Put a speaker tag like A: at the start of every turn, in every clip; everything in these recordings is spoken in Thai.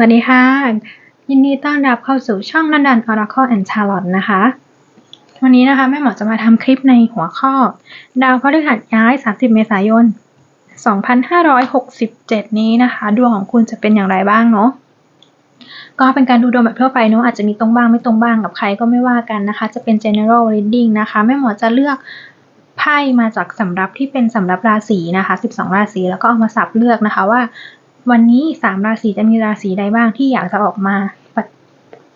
A: สวัสดีค่ะ ยินดีต้อนรับเข้าสู่ช่องนันดัน Oracle and Charlotte นะคะ วันนี้นะคะแม่หมอจะมาทำคลิปในหัวข้อ ดาวพฤหัสย้าย 30 เมษายน 2567 นี้นะคะ ดวงของคุณจะเป็นอย่างไรบ้างเนาะก็เป็นการดูดวงแบบทั่วไปเนาะอาจจะมีตรงบ้างไม่ตรงบ้างกับใครก็ไม่ว่ากันนะคะ จะเป็น general reading นะคะแม่หมอจะเลือกไพ่มาจากสำรับที่เป็นสำรับราศีนะคะ 12 ราศีแล้วก็เอามาสับเลือกนะคะว่า วันนี้สามราศีจะมีราศีใดบ้างที่อยากจะออกมา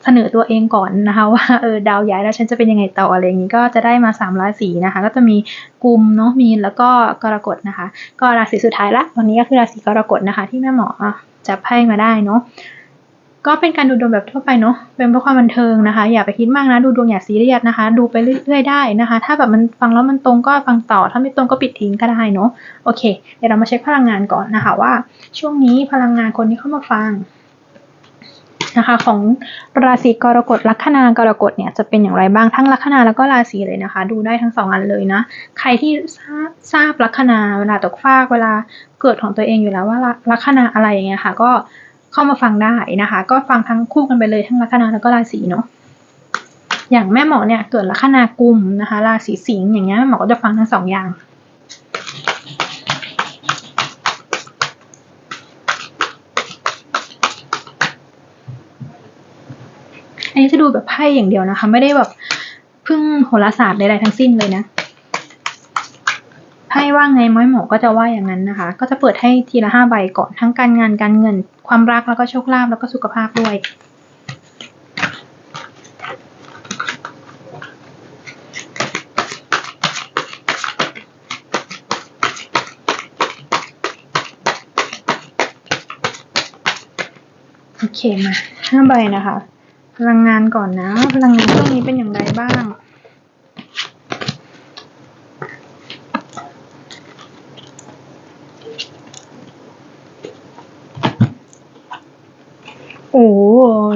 A: เสนอตัวเองก่อนนะคะว่าเออดาวย้ายแล้วฉันจะเป็นยังไงต่ออะไรอย่างนี้ก็จะได้มาสามราศีนะคะ ก็จะมีกุมเนาะมีนแล้วก็กรกฎนะคะ ก็ราศีสุดท้ายละวันนี้ก็คือราศีกรกฎนะคะ ที่แม่หมอจะไพ่มาได้เนาะ ก็เป็นการดูดวงแบบทั่วไปเนาะ เป็นเพื่อความบันเทิงนะคะ อย่าไปคิดมากนะ ดูดวงอย่าซีเรียสนะคะ ดูไปเรื่อยๆได้นะคะ ถ้าแบบมันฟังแล้วมันตรงก็ฟังต่อ ถ้าไม่ตรงก็ปิดทิ้งก็ได้เนาะ โอเค เดี๋ยวเรามาเช็คพลังงานก่อนนะคะว่า ช่วงนี้พลังงานคนที่เข้ามาฟังนะคะของราศีกรกฎลัคนากรกฎเนี่ยจะเป็นอย่างไรบ้างทั้งลัคนาแล้วก็ราศีเลยนะคะ ดูได้ทั้งสองอันเลยนะ ใครที่ทราบลัคนาเวลาตกฟากเวลาเกิดของตัวเองอยู่แล้วว่าลัคนาอะไรอย่างเงี้ยค่ะ ก็ เข้ามาฟังได้นะคะ ก็ฟังทั้งคู่กันไปเลยทั้งลัคนาแล้วก็ราศีเนาะอย่างแม่หมอเนี่ยเกิดลัคนากุมนะคะ ราศีสิงห์อย่างเงี้ยหมอก็จะฟังทั้งสองอย่างอันนี้จะดูแบบไพ่อย่างเดียวนะคะ ไม่ได้แบบพึ่งโหราศาสตร์ใดๆทั้งสิ้นเลยนะ ไพ่ว่าไงม้อยหมอก็จะว่าอย่างนั้นนะคะ ก็จะเปิดให้ทีละห้าใบก่อนทั้งการงานการเงิน ความรักแล้วก็โชคลาภแล้วก็สุขภาพด้วยโอเคมาห้าใบนะคะ พลังงานก่อนนะ พลังงานช่วงนี้เป็นอย่างไรบ้าง โอ้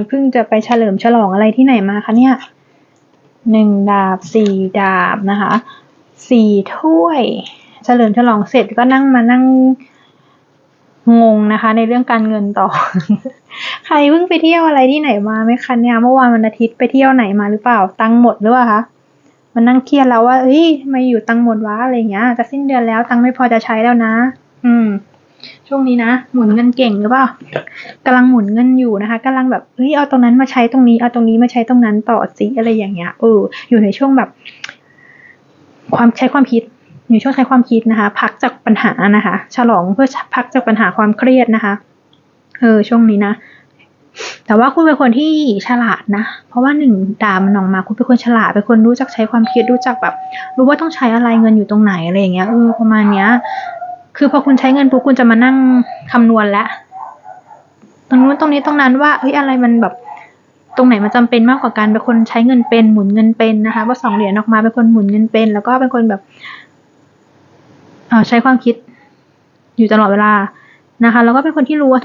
A: เพิ่งจะไปเฉลิมฉลองอะไรที่ไหนมาคะเนี่ยหนึ่งดาบสี่ดาบนะคะสี่ถ้วย เฉลิมฉลองเสร็จก็นั่งมานั่งงงนะคะ ในเรื่องการเงินต่อ ใครเพิ่งไปเที่ยวอะไรที่ไหนมาไหมคะเนี่ยเมื่อวานวันอาทิตย์ไปเที่ยวไหนมาหรือเปล่า ตังหมดหรือเปล่าคะมันนั่งเครียดแล้วว่าเอ้ยมาอยู่ตังหมดวะอะไรเงี้ยจะสิ้นเดือนแล้วตังไม่พอจะใช้แล้วนะ อืม ช่วงนี้นะ หมุนเงินเก่งหรือเปล่ากำลังหมุนเงินอยู่นะคะกำลังแบบเฮ้ยเอาตรงนั้นมาใช้ตรงนี้เอาตรงนี้มาใช้ตรงนั้นต่อสิอะไรอย่างเงี้ยเอออยู่ในช่วงแบบ ความใช้ความคิดอยู่ช่วงใช้ความคิดนะคะ พักจากปัญหานะคะ ฉลองเพื่อพักจากปัญหาความเครียดนะคะเออช่วงนี้นะแต่ว่าคุณเป็นคนที่ฉลาดนะ เพราะว่าหนึ่งดามันออกมา คุณเป็นคนฉลาด เป็นคนรู้จักใช้ความคิด รู้จักแบบ รู้ว่าต้องใช้อะไร เงินอยู่ตรงไหนอะไรอย่างเงี้ย เออ ประมาณเนี้ย คือพอคุณใช้เงินปุ๊บคุณจะมานั่งคำนวณแล้วตรงนู้นตรงนี้ตรงนั้นว่าเฮ้ยอะไรมันแบบตรงไหนมันจาเป็นมากกว่ากันเป็นคนใช้เงินเป็นหมุนเงินเป็นนะคะ ว่าสองเหรียญออกมาเป็นคนหมุนเงินเป็น แล้วก็เป็นคนแบบเอใช้ความคิด อยู่ตลอดเวลานะคะ แล้วก็เป็นคนที่รู้ว่า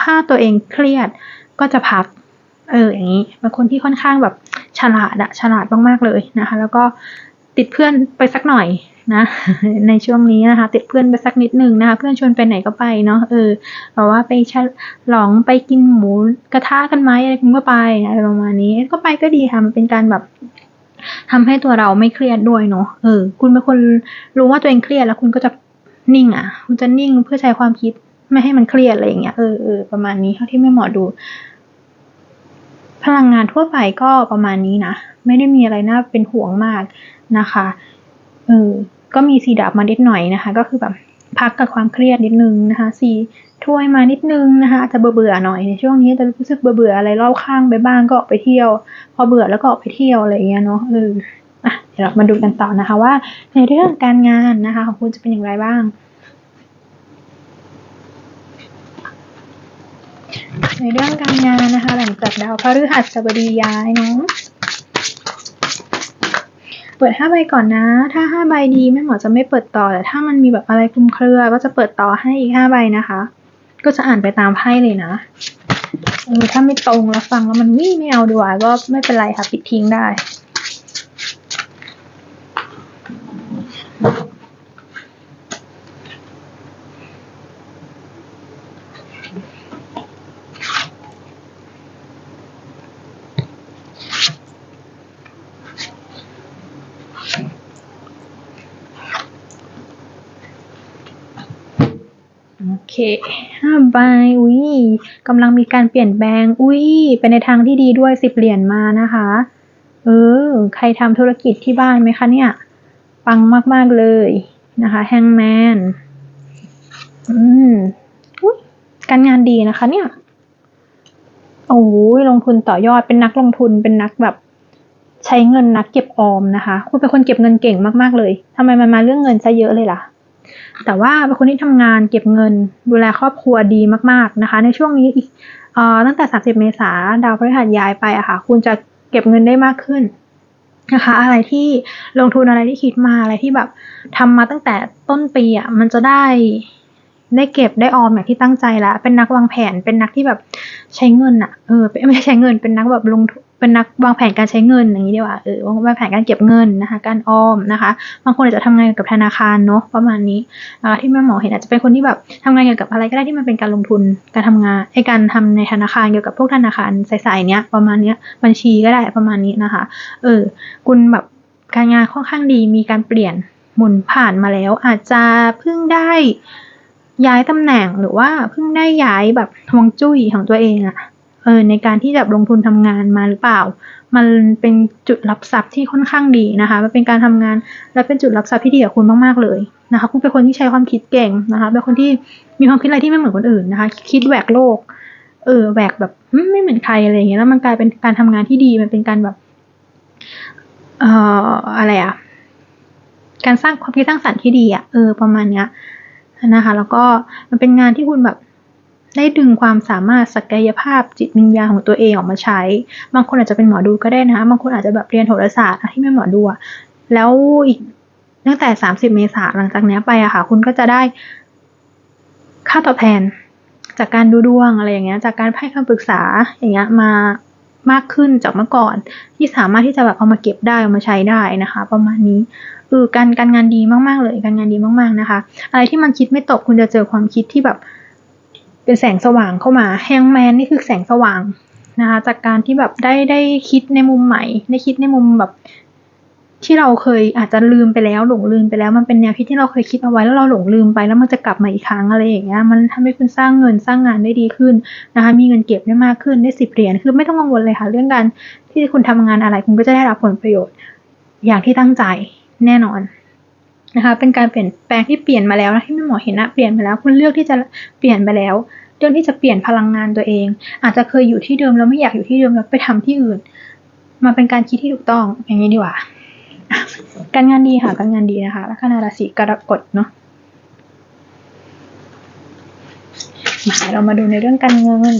A: ถ้าตัวเองเครียดก็จะพัก เอออย่างนี้เป็นคนที่ค่อนข้างแบบฉลาดอะฉลาดมากๆเลยนะคะ แล้วก็ติดเพื่อนไปสักหน่อย นะในช่วงนี้นะคะติดเพื่อนไปสักนิดหนึ่งนะคะเพื่อนชวนไปไหนก็ไปเนาะเออบอกว่าไปฉลองไปกินหมูกระทะกันไหมอะไรคุณก็ไปอะไรประมาณนี้ ก็ไปก็ดีค่ะมันเป็นการแบบทำให้ตัวเราไม่เครียดด้วยเนาะเออ คุณเป็นคนรู้ว่าตัวเองเครียดแล้วคุณก็จะนิ่งอะ คุณจะนิ่งเพื่อใช้ความคิดไม่ให้มันเครียดอะไรอย่างเงี้ยเออเออประมาณนี้เท่าที่แม่หมอดู พลังงานทั่วไปก็ประมาณนี้นะ ไม่ได้มีอะไรน่าเป็นห่วงมากนะคะ เออ ก็มีสีดาบมานิดหน่อยนะคะ ก็คือแบบพักกับความเครียดนิดนึงนะคะสีถ้วยมานิดนึงนะคะอาจจะเบื่อเบื่อหน่อยในช่วงนี้จะรู้สึกเบื่อเบื่ออะไรรอบข้างไปบ้างก็ออกไปเที่ยว พอเบื่อแล้วก็ออกไปเที่ยวอะไรเงี้ยเนาะเอออะเดี๋ยวเรามาดูกันต่อนะคะว่า ในเรื่องการงานนะคะ ของคุณจะเป็นอย่างไรบ้าง ในเรื่องการงานนะคะ หลังจากดาวพฤหัสบดีย้ายเนาะ เปิด 5 ใบก่อนนะ ถ้า 5 ใบดีแม่หมอจะไม่เปิดต่อ แต่ถ้ามันมีแบบอะไรคลุมเครือ ก็จะเปิดต่อให้อีก 5 ใบนะคะ ก็จะอ่านไปตามไพ่เลยนะเออถ้าไม่ตรงแล้วฟังแล้วมันวิ่ไม่เอาดีกว่าก็ไม่เป็นไรค่ะปิดทิ้งได้ ห้าใบอุ้ยกำลังมีการเปลี่ยนแปลงอุ้ยไปในทางที่ดีด้วยสิบเหรียญมานะคะ เออ ใครทำธุรกิจที่บ้านไหมคะเนี่ย ปังมาก ๆ เลยนะคะแฮงแมนอืมอุ๊ยการงานดีนะคะ เนี่ยโอ้ยลงทุนต่อยอดเป็นนักลงทุนเป็นนักแบบใช้เงินนักเก็บออมนะคะ คุณเป็นคนเก็บเงินเก่งมากๆเลยทำไมมันมาเรื่องเงินซะเยอะเลยล่ะ แต่ว่าเป็นคนที่ทำงานเก็บเงินดูแลครอบครัวดีมากๆนะคะ ในช่วงนี้อีกตั้งแต่ 30 เมษาดาวพฤหัสย้ายไปอะค่ะ คุณจะเก็บเงินได้มากขึ้นนะคะ อะไรที่ลงทุนอะไรที่คิดมาอะไรที่แบบทำมาตั้งแต่ต้นปีอะมันจะได้ ได้เก็บได้ออมอย่างที่ตั้งใจแล้ว เป็นนักวางแผน เป็นนักที่แบบใช้เงินอะเออไม่ใช่ใช้เงิน เป็นนักแบบลงเป็นนักวางแผนการใช้เงินอย่างนี้ดีกว่าเออวางแผนการเก็บเงินนะคะ การออมนะคะ บางคนอาจจะทำงานเกี่ยวกับธนาคารเนาะประมาณนี้อที่แม่หมอเห็นอาจจะเป็นคนที่แบบทำงานเกี่ยวกับอะไรก็ได้ที่มันเป็นการลงทุนการทำงานไอการทำในธนาคารเกี่ยวกับพวกธนาคารใสๆเนี้ยประมาณเนี้ยบัญชีก็ได้ประมาณนี้นะคะ เออ คุณแบบการงานค่อนข้างดีมีการเปลี่ยนหมุนผ่านมาแล้ว อาจจะเพิ่งได้ ย้ายตำแหน่งหรือว่าเพิ่งได้ย้ายแบบฮวงจุ้ยของตัวเองอะเออในการที่จะลงทุนทำงานมาหรือเปล่า มันเป็นจุดรับทรัพย์ที่ค่อนข้างดีนะคะ มันเป็นการทำงานและเป็นจุดรับทรัพย์ที่ดีกับคุณมากๆเลยนะคะคุณเป็นคนที่ใช้ความคิดเก่งนะคะเป็นคนที่มีความคิดอะไรที่ไม่เหมือนคนอื่นนะคะ คิดแหวกโลกเออแหวกแบบไม่เหมือนใครอะไรอย่างเงี้ยแล้วมันกลายเป็นการทำงานที่ดีมันเป็นการแบบเอ่ออะไรอะการสร้างความคิดสร้างสรรค์ที่ดีอะเออประมาณเนี้ย นะคะ แล้วก็มันเป็นงานที่คุณแบบได้ดึงความสามารถศักยภาพจิตวิญญาณของตัวเองออกมาใช้ บางคนอาจจะเป็นหมอดูก็ได้นะคะบางคนอาจจะแบบเรียนโหราศาสตร์ที่ไม่หมอดูอะแล้วอีกตั้งแต่สามสิบเมษาหลังจากนี้ไปอะค่ะ คุณก็จะได้ค่าตอบแทน จากการดูดวงอะไรอย่างเงี้ย จากการให้คำปรึกษาอย่างเงี้ยมามากขึ้นจากเมื่อก่อน ที่สามารถที่จะแบบเอามาเก็บได้เอามาใช้ได้นะคะ ประมาณนี้ เออการการงานดีมากๆเลยการงานดีมากๆนะคะ อะไรที่มันคิดไม่ตกคุณจะเจอความคิดที่แบบ เป็นแสงสว่างเข้ามาแฮงแมนนี่คือแสงสว่างนะคะจากการที่แบบได้ได้คิดในมุมใหม่ ได้คิดในมุมแบบที่เราเคยอาจจะลืมไปแล้วหลงลืมไปแล้ว มันเป็นแนวคิดที่เราเคยคิดเอาไว้แล้วเราหลงลืมไปแล้วมันจะกลับมาอีกครั้งอะไรอย่างเงี้ยมันทำให้คุณสร้างเงินสร้างงานได้ดีขึ้นนะคะมีเงินเก็บได้มากขึ้นได้สิบเหรียญคือไม่ต้องกังวลเลยค่ะ เรื่องการที่คุณทำงานอะไรคุณก็จะได้รับผลประโยชน์อย่างที่ตั้งใจ แน่นอนนะคะเป็นการเปลี่ยนแปลงที่เปลี่ยนมาแล้วนะที่แม่หมอเห็นนะเปลี่ยนมาแล้ว คุณเลือกที่จะเปลี่ยนไปแล้วเรื่องที่จะเปลี่ยนพลังงานตัวเอง อาจจะเคยอยู่ที่เดิมแล้วไม่อยากอยู่ที่เดิมแล้วไปทำที่อื่น มาเป็นการคิดที่ถูกต้องอย่างนี้ดีกว่าการงานดีค่ะการงานดีนะคะลัคนาราศีกรกฎเนาะมาเรามาดูในเรื่องการเงิน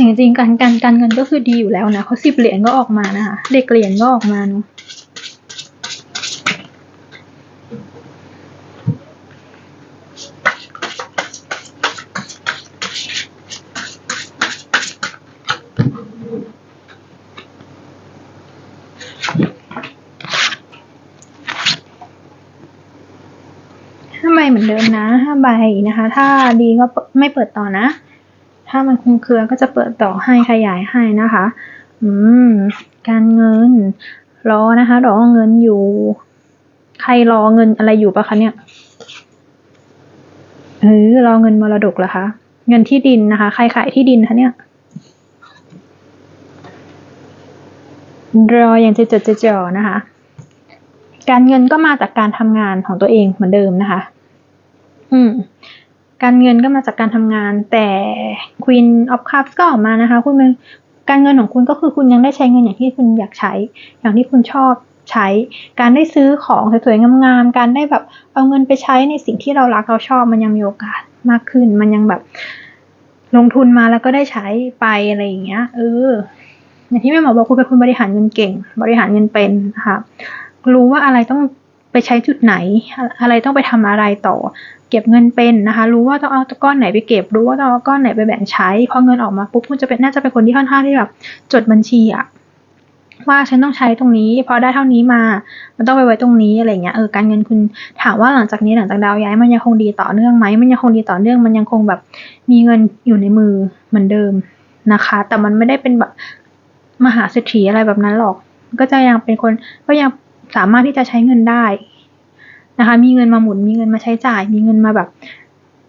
A: จริงๆการการการเงินก็คือดีอยู่แล้วนะเขาสิบเหรียญก็ออกมานะคะเด็กเหรียญก็ออกมาเนาะห้าใบเหมือนเดิมนะห้าใบนะคะ ถ้าดีก็ไม่เปิดต่อนะ ถ้ามันคลุมเครือก็จะเปิดต่อให้ขยายให้นะคะ อืม การเงิน รอนะคะ รอเงินอยู่ ใครรอเงินอะไรอยู่ปะคะเนี่ยเออรอเงินมรดกเหรอคะ เงินที่ดินนะคะ ใครขายที่ดินคะเนี่ย รออย่างจะจดจะจ่อนะคะ การเงินก็มาจากการทำงานของตัวเองเหมือนเดิมนะคะ อืม การเงินก็มาจากการทำงาน แต่ Queen of Cups ก็ออกมานะคะ คุณเป็นการเงินของคุณก็คือคุณยังได้ใช้เงินอย่างที่คุณอยากใช้ อย่างที่คุณชอบใช้ การได้ซื้อของสวยๆงามๆการได้แบบเอาเงินไปใช้ในสิ่งที่เรารักเราชอบมันยังมีโอกาสมากขึ้น มันยังแบบลงทุนมาแล้วก็ได้ใช้ไปอะไรอย่างเงี้ย เออ อย่างที่แม่หมอบอกคุณเป็นคนบริหารเงินเก่ง บริหารเงินเป็นนะคะรู้ว่าอะไรต้องไปใช้จุดไหน อะไรต้องไปทำอะไรต่อ เก็บเงินเป็นนะคะ รู้ว่าต้องเอาก้อนไหนไปเก็บ รู้ว่าต้องเอาก้อนไหนไปแบ่งใช้ พอเงินออกมาปุ๊บคุณจะเป็นน่าจะเป็นคนที่ค่อนข้างที่แบบจดบัญชีอะว่าฉันต้องใช้ตรงนี้ พอได้เท่านี้มา มันต้องไปไว้ตรงนี้อะไรเงี้ย เออ การเงินคุณถามว่าหลังจากนี้หลังจากดาวย้ายมันยังคงดีต่อเนื่องไหม มันยังคงดีต่อเนื่อง มันยังคงแบบมีเงินอยู่ในมือเหมือนเดิมนะคะ แต่มันไม่ได้เป็นแบบมหาเศรษฐีอะไรแบบนั้นหรอก ก็จะยังเป็นคน ก็ยังสามารถที่จะใช้เงินได้ นะคะ มีเงินมาหมุน มีเงินมาใช้จ่าย มีเงินมาแบบ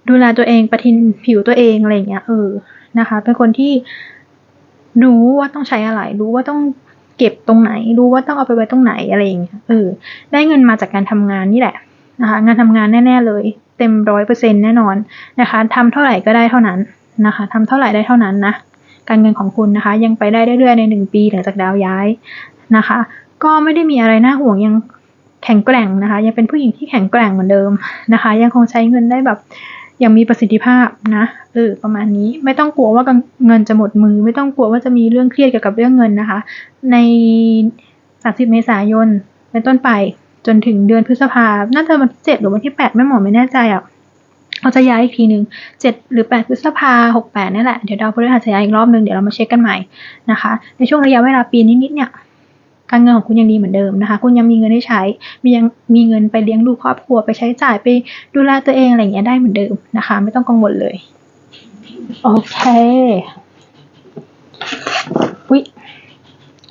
A: ดูแลตัวเองประทินผิวตัวเองอะไรอย่างเงี้ยเออนะคะ เป็นคนที่รู้ว่าต้องใช้อะไร รู้ว่าต้องเก็บตรงไหน รู้ว่าต้องเอาไปไว้ตรงไหนอะไรอย่างเงี้ยเออ ได้เงินมาจากการทำงานนี่แหละนะคะ งานทำงานแน่ ๆ เลย เต็มร้อยเปอร์เซ็นแน่นอนนะคะทำเท่าไหร่ก็ได้เท่านั้นนะคะทำเท่าไหร่ได้เท่านั้นนะการเงินของคุณนะคะ ยังไปได้เรื่อยๆในหนึ่งปีหลังจากดาวย้ายนะคะ ก็ไม่ได้มีอะไรน่าห่วงยัง แข็งแกร่งนะคะ ยังเป็นผู้หญิงที่แข็งแกร่งเหมือนเดิมนะคะ ยังคงใช้เงินได้แบบย่างมีประสิทธิภาพนะเออประมาณนี้ไม่ต้องกลัวว่าเงินจะหมดมือ ไม่ต้องกลัวว่าจะมีเรื่องเครียดเกี่ยวกับเรื่องเงินนะคะ ใน 30 เมษายนเป็นต้นไปจนถึงเดือนพฤษภาน่าจะวันที่เจ็ดหรือวันที่แปดไม่หมอไม่แน่ใจอะเขาจะย้ายอีกทีหนึ่งเจ็ดหรือแปดพฤษภาหกแปดนี่แหละ เดี๋ยวดาวพฤหัสจะย้ายอีกรอบหนึ่งเดี๋ยวเรามาเช็คกันใหม่นะคะ ในช่วงระยะเวลาปีนิดๆเนี่ย การเงินของคุณยังดีเหมือนเดิมนะคะ คุณยังมีเงินให้ใช้ มียังมีเงินไปเลี้ยงดูครอบครัวไปใช้จ่ายไปดูแลตัวเองอะไรอย่างเงี้ยได้เหมือนเดิมนะคะ ไม่ต้องกังวลเลยโอเควิ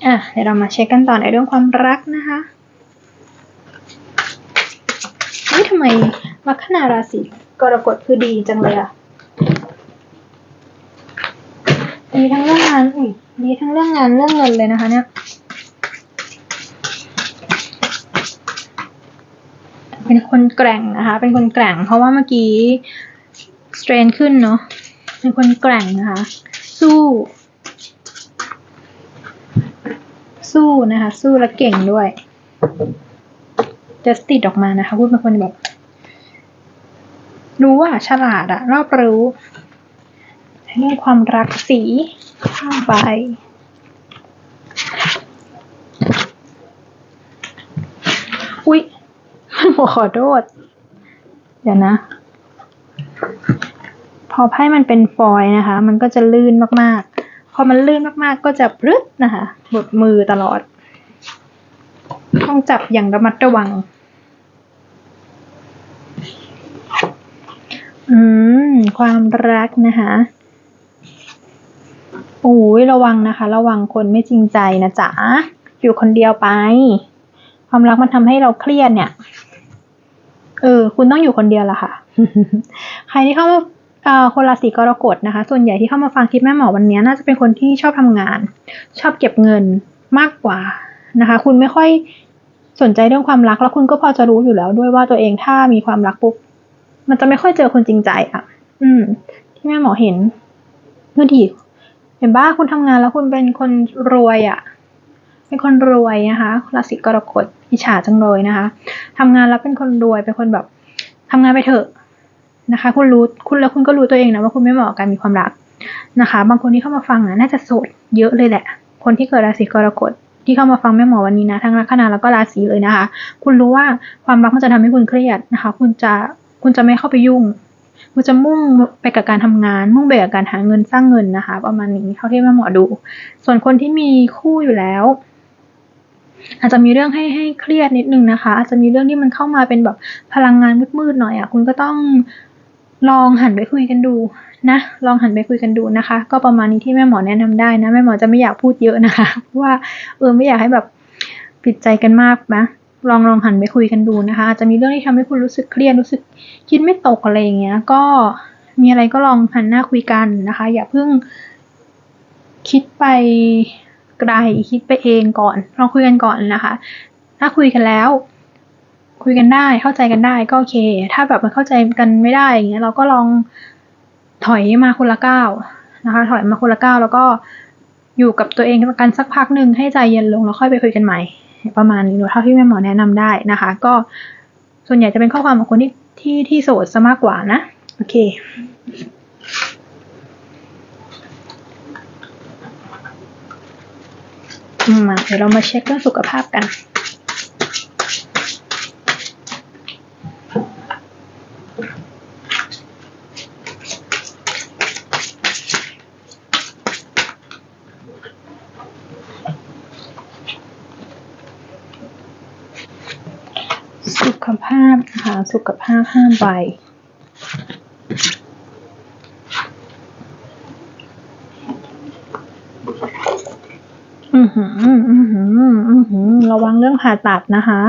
A: อะเดี๋ยวเรามาเช็คกันต่อในเรื่องความรักนะคะนี่ทำไมลัคนาราศีกรกฎคือดีจังเลยอะดีทั้งเรื่องงานอุ้ยดีทั้งเรื่องงานเรื่องเงินเลยนะคะเนี่ย เป็นคนแกร่งนะคะ เป็นคนแกร่ง เพราะว่าเมื่อกี้สเตรนขึ้นเนาะ เป็นคนแกร่งนะคะ สู้ สู้นะคะ สู้และเก่งด้วยจะติดออกมานะคะพูดเป็นคนแบบ รู้ว่าฉลาดอะรอบรู้ เรื่องความรักสีข้าไป อุ๊ย ขอโทษ เดี๋ยวนะ พอไพ่มันเป็นฟอยนะคะ มันก็จะลื่นมากๆ พอมันลื่นมากๆ ก็จะพรึดนะคะหลุดมือตลอด ต้องจับอย่างระมัดระวัง อืม ความรักนะคะโอ้ยระวังนะคะ ระวังคนไม่จริงใจนะจ๊ะ อยู่คนเดียวไป ความรักมันทำให้เราเครียดเนี่ย เออ คุณต้องอยู่คนเดียวละค่ะ ใครที่เข้ามาคนราศีกรกฎนะคะ ส่วนใหญ่ที่เข้ามาฟังคลิปแม่หมอวันนี้น่าจะเป็นคนที่ชอบทำงาน ชอบเก็บเงินมากกว่านะคะ คุณไม่ค่อยสนใจเรื่องความรัก แล้วคุณก็พอจะรู้อยู่แล้วด้วยว่าตัวเองถ้ามีความรักปุ๊บมันจะไม่ค่อยเจอคนจริงใจอะ อืม ที่แม่หมอเห็นเมื่อดี เห็นบ้าคุณทำงานแล้วคุณเป็นคนรวยอะ เป็นคนรวยนะคะราศีกรกฎอิจฉาจังเลยนะคะทำงานแล้วเป็นคนรวยเป็นคนแบบทำงานไปเถอะนะคะ คุณรู้คุณแล้วคุณก็รู้ตัวเองนะว่าคุณไม่เหมาะกับการมีความรักนะคะ บางคนที่เข้ามาฟังอะน่าจะโสดเยอะเลยแหละ คนที่เกิดราศีกรกฎที่เข้ามาฟังแม่หมอวันนี้นะทั้งลัคนาแล้วก็ราศีเลยนะคะ คุณรู้ว่าความรักมันจะทำให้คุณเครียดนะคะ คุณจะคุณจะไม่เข้าไปยุ่งคุณจะมุ่งไปกับการทำงาน มุ่งไปกับการหาเงินสร้างเงินนะคะ ประมาณนี้เท่าที่แม่หมอดู ส่วนคนที่มีคู่อยู่แล้ว อาจจะมีเรื่องให้ให้เครียดนิดนึงนะคะ อาจจะมีเรื่องที่มันเข้ามาเป็นแบบพลังงานมืดๆหน่อยอะ่ะคุณก็ต้องลองหันไปคุยกันดูนะ ลองหันไปคุยกันดูนะคะ ก็ประมาณนี้ที่แม่หมอแนะนำได้นะแม่หมอจะไม่อยากพูดเยอะนะคะว่าเออไม่อยากให้แบบผิดใจกันมากนะลองลองหันไปคุยกันดูนะคะอาจจะมีเรื่องที่ทำให้คุณรู้สึกเครียดรู้สึกคิดไม่ตกอะไรอย่างเงี้ย ก็มีอะไรก็ลองหันหน้าคุยกันนะคะ อย่าเพิ่งคิดไป ไกลคิดไปเองก่อนลองคุยกันก่อนนะคะ ถ้าคุยกันแล้ว คุยกันได้เข้าใจกันได้ก็โอเค ถ้าแบบมันเข้าใจกันไม่ได้อย่างเงี้ยเราก็ลองถอยมาคนละก้าวนะคะ ถอยมาคนละก้าวแล้วก็อยู่กับตัวเองกันสักพักหนึ่งให้ใจเย็นลงแล้วค่อยไปคุยกันใหม่ ประมาณนี้เท่าที่แม่หมอแนะนำได้นะคะ ก็ส่วนใหญ่จะเป็นข้อความของคนที่ที่ที่โสดซะมากกว่านะ โอเค มาเดี๋ยวเรามาเช็คเรื่องสุขภาพกัน สุขภาพนะคะสุขภาพห้ามไอือหืออือหืออือหือระวังเรื่องผ่าตัดนะคะ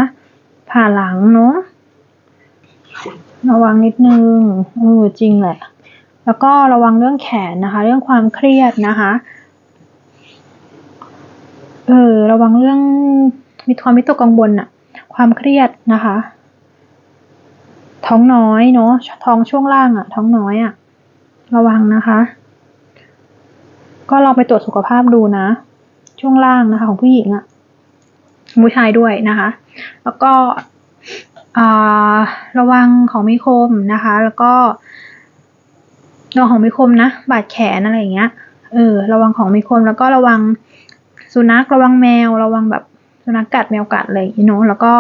A: ผ่าหลังเนาะระวังนิดนึงเออจริงแหละ แล้วก็ระวังเรื่องแขนนะคะ เรื่องความเครียดนะคะเออระวังเรื่องมีความวิตกกังวลอะความเครียดนะคะ ท้องน้อยเนาะท้องช่วงล่างอะท้องน้อยอะระวังนะคะ ก็ลองไปตรวจสุขภาพดูนะ ช่วงล่างนะคะ ของผู้หญิงอะผู้ชายด้วยนะคะ แล้วก็ระวังของมีคมนะคะ แล้วก็ระวังของมีคมนะ บาดแขนอะไรอย่างเงี้ย เออ ระวังของมีคม แล้วก็ระวังสุนัข ระวังแมว ระวังแบบสุนัขกัดแมวกัดอะไรอย่างเงี้ยเนาะ แล้วก็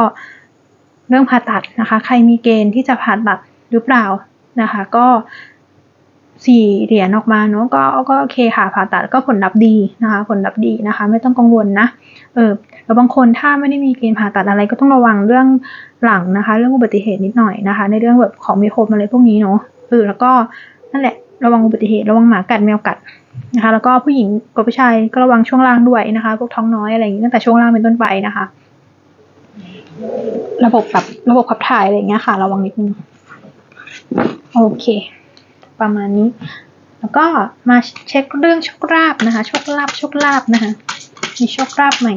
A: เรื่องผ่าตัดนะคะ ใครมีเกณฑ์ที่จะผ่าตัดหรือเปล่านะคะ ก็ สี่เหรียญออกมาเนาะก็ก็โอเคค่ะผ่าตัดก็ผลลัพธ์ดีนะคะ ผลลัพธ์ดีนะคะ ไม่ต้องกังวลนะเออแล้วบางคนถ้าไม่ได้มีเกณฑ์ผ่าตัดอะไรก็ต้องระวังเรื่องหลังนะคะ เรื่องอุบัติเหตุนิดหน่อยนะคะ ในเรื่องแบบของมีคมอะไรพวกนี้เนาะเออแล้วก็นั่นแหละระวังอุบัติเหตุระวังหมากัดแมวกัดนะคะ แล้วก็ผู้หญิงกับผู้ชายก็ระวังช่วงล่างด้วยนะคะ พวกท้องน้อยอะไรอย่างนี้ตั้งแต่ช่วงล่างเป็นต้นไปนะคะ ระบบแบบระบบขับถ่ายอะไรอย่างเงี้ยค่ะ ระวังนิดนึงโอเค ประมาณนี้ แล้วก็มาเช็คเรื่องโชคลาภนะคะโชคลาภโชคลาภนะคะมีโชคลาภไหม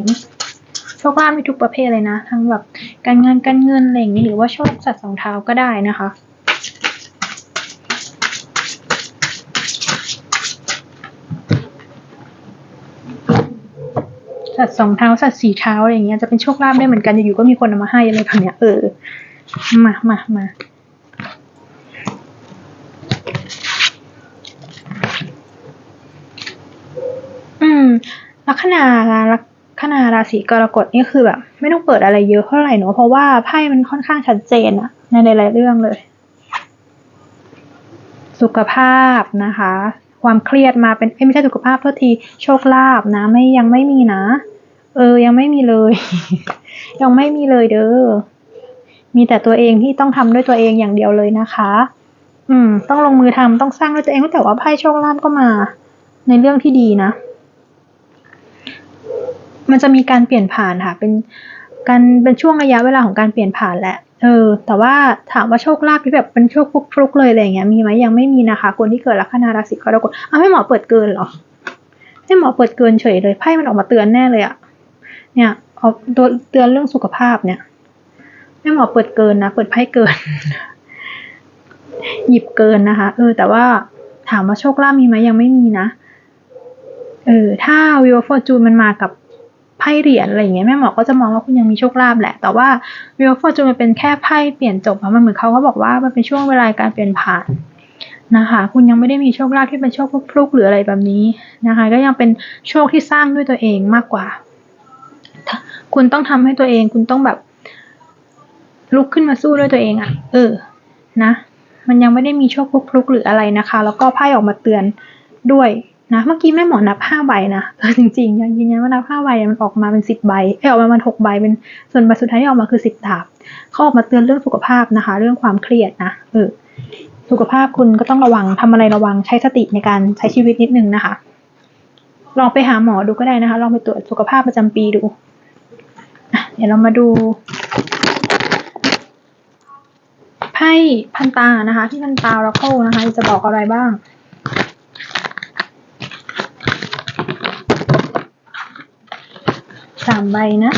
A: โชคลาภมีทุกประเภทเลยนะ ทั้งแบบการงานการเงินอะไรอย่างนี้หรือว่าโชคสัตว์สองเท้าก็ได้นะคะสัตว์สองเท้าสัตว์สี่เท้าอะไรอย่างเงี้ยจะเป็นโชคลาภได้เหมือนกันอยู่ๆก็มีคนเอามาให้อะไรแบบเนี้ยเออมามามา อื มลัคนาลัคนาราศีกรกฎนี่คือแบบ ไม่ต้องเปิดอะไรเยอะเท่าไหร่เนอะเพราะว่าไพ่มันค่อนข้างชัดเจนอะในหลายๆเรื่องเลย สุขภาพนะคะ ความเครียดมาเป็นไม่ใช่สุขภาพโทษทีโชคลาภนะ ไม่ยังไม่มีนะ เออ ยังไม่มีเลย ยังไม่มีเลยเด้อมีแต่ตัวเองที่ต้องทำด้วยตัวเองอย่างเดียวเลยนะคะ อืม ต้องลงมือทำต้องสร้างด้วยตัวเองแต่ว่าไพ่โชคลาภก็มา ในเรื่องที่ดีนะ มันจะมีการเปลี่ยนผ่านค่ะ เป็นการเป็นช่วงระยะเวลาของการเปลี่ยนผ่านแหละ เออ แต่ว่าถามว่าโชคลาภที่แบบเป็นโชคฟลุกๆเลยอะไรเงี้ย มีไหมยังไม่มีนะคะ คนที่เกิดลัคนาราศีกรกฎอ้าวให้หมอเปิดเกินเหรอ ให้หมอเปิดเกินเฉยเลย ไพ่มันออกมาเตือนแน่เลยอะเนี่ยเอาตัวเตือนเรื่องสุขภาพเนี่ย ให้หมอเปิดเกินนะ เปิดไพ่เกิน หยิบเกินนะคะ เออ แต่ว่าถามว่าโชคลาภมีไหมยังไม่มีนะ เออ ถ้าวิวฟอร์จูนมันมากับ พ่เหรียญอะไรอย่างเงี้ยแม่หมอก็จะมองว่าคุณยังมีโชคลาภแหละ แต่ว่าวิวฟอร์จูนมันเป็นแค่ไพ่เปลี่ยนจบอะมันเหมือนเขาก็บอกว่ามันเป็นช่วงเวลาการเปลี่ยนผ่านนะคะ คุณยังไม่ได้มีโชคลาภที่เป็นโชคพลุกๆหรืออะไรแบบนี้นะคะ ก็ยังเป็นโชคที่สร้างด้วยตัวเองมากกว่า คุณต้องทำให้ตัวเอง คุณต้องแบบลุกขึ้นมาสู้ด้วยตัวเองอะเออ นะ มันยังไม่ได้มีโชคพลุกๆหรืออะไรนะคะ แล้วก็ไพ่ออกมาเตือนด้วย นะเมื่อกี้แม่หมอนับห้าใบนะเออจริงๆยังยืนยันว่านับห้าใบมันออกมาเป็นสิบใบเออออกมามันหกใบเป็นส่วนใบสุดท้ายที่ออกมาคือสิบดาบเขาออกมาเตือนเรื่องสุขภาพนะคะ เรื่องความเครียดนะเออสุขภาพคุณก็ต้องระวังทำอะไรระวังใช้สติในการใช้ชีวิตนิดนึงนะคะ ลองไปหาหมอดูก็ได้นะคะ ลองไปตรวจสุขภาพประจำปีดูเดี๋ยวเรามาดูไพ่พันตานะคะ ที่พันตาเราเข้านะคะ จะบอกอะไรบ้าง สามใบนะ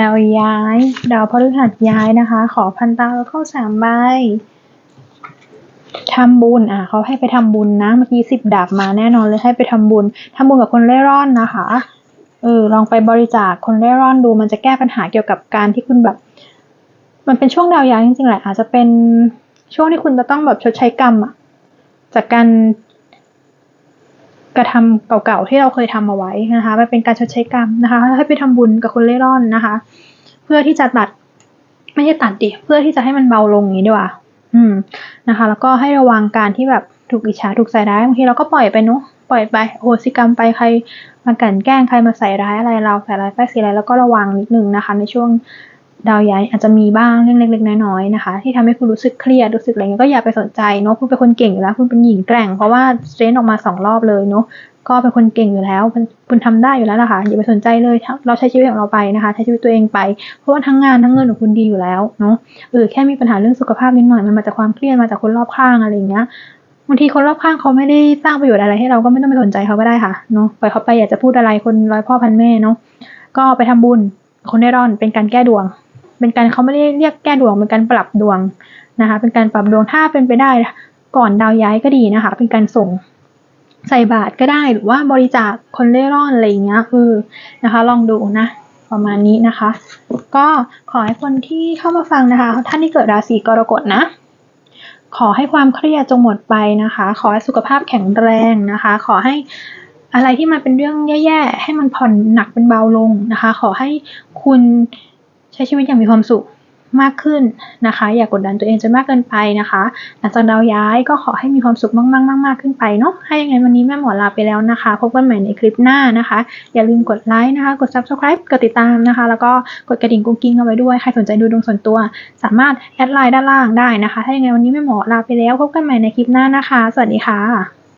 A: ดาวย้าย ดาวพฤหัสย้ายนะคะ ขอพันตาแล้วเข้าสามใบ ทำบุญอะเขาให้ไปทำบุญนะ เมื่อกี้สิบดาบมาแน่นอนเลยให้ไปทำบุญทำบุญกับคนเร่ร่อนนะคะเออลองไปบริจาคคนเร่ร่อนดู มันจะแก้ปัญหาเกี่ยวกับการที่คุณแบบ มันเป็นช่วงดาวย้ายจริงๆแหละอาจจะเป็นช่วงที่คุณจะต้องแบบชดใช้กรรมอะจากการกระทำเก่าๆที่เราเคยทำเอาไว้นะคะมันเป็นการชดใช้กรรมนะคะ ให้ไปทำบุญกับคนเร่ร่อนนะคะ เพื่อที่จะตัดไม่ใช่ตัดดิเพื่อที่จะให้มันเบาลงอย่างนี้ดีกว่า อืมนะคะ แล้วก็ให้ระวังการที่แบบถูกอิจฉาถูกใส่ร้ายบางทีเราก็ปล่อยไปเนาะปล่อยไปโหสิกรรมไปใครมากันแกล้งใครมาใส่ร้ายอะไรเราใส่ร้ายป้ายสีอะไรแล้วก็ระวังนิดนึงนะคะ ในช่วงดาวย้ายอาจจะมีบ้างเรื่องเล็กๆน้อยๆนะคะ ที่ทำให้คุณรู้สึกเครียดรู้สึกอะไรเงี้ยก็อย่าไปสนใจเนาะคุณเป็นคนเก่งอยู่แล้วคุณเป็นหญิงแกร่งเพราะว่าเตรนออกมาสองรอบเลยเนาะ ก็เป็นคนเก่งอยู่แล้วคุณคุณทำได้อยู่แล้วล่ะค่ะอย่าไปสนใจเลย เราใช้ชีวิตของเราไปนะคะ ใช้ชีวิตตัวเองไป เพราะว่าทั้งงานทั้งเงินของคุณดีอยู่แล้วเนาะเออแค่มีปัญหาเรื่องสุขภาพนิดหน่อยมันมาจากความเครียดมาจากคนรอบข้างอะไรอย่างเงี้ยบางทีคนรอบข้างเขาไม่ได้สร้างประโยชน์อะไรให้เราก็ไม่ต้องไปสนใจเขาก็ได้ค่ะเนาะปล่อยเขาไปอยากจะพูดอะไรคนร้อยพ่อพันแม่เนาะก็ไปทำบุญคนได้ร่อนเป็นการแก้ดวง เป็นการเขาไม่ได้เรียกแก้ดวงเป็นการปรับดวงนะคะ เป็นการปรับดวงถ้าเป็นไปได้ก่อนดาวย้ายก็ดีนะคะ เป็นการส่ง ใส่บาตรก็ได้หรือว่าบริจาคคนเล่ร่อนอะไรอย่างเงี้ยเออนะคะ ลองดูนะประมาณนี้นะคะ ก็ขอให้คนที่เข้ามาฟังนะคะ ท่านที่เกิดราศีกรกฎนะขอให้ความเครียดจงหมดไปนะคะ ขอให้สุขภาพแข็งแรงนะคะ ขอให้อะไรที่มันเป็นเรื่องแย่ๆ ให้มันผ่อนหนักเป็นเบาลงนะคะ ขอให้คุณใช้ชีวิตอย่างมีความสุข มากขึ้นนะคะ อย่ากกดดันตัวเองจนมากเกินไปนะคะ หลังจากดาวย้ายก็ขอให้มีความสุขมากๆๆๆขึ้นไปเนาะให้ยังไงวันนี้แม่หมอลาไปแล้วนะคะ พบกันใหม่ในคลิปหน้านะคะ อย่าลืมกดไลค์นะคะ กด subscribe กดติดตามนะคะ แล้วก็กดกระดิ่งกุ้งกิ้งเอาไว้ด้วย ใครสนใจดูดวงส่วนตัว สามารถแอดไลน์ด้านล่างได้นะคะ ถ้ายังไงวันนี้แม่หมอลาไปแล้ว พบกันใหม่ในคลิปหน้านะคะ สวัสดีค่ะ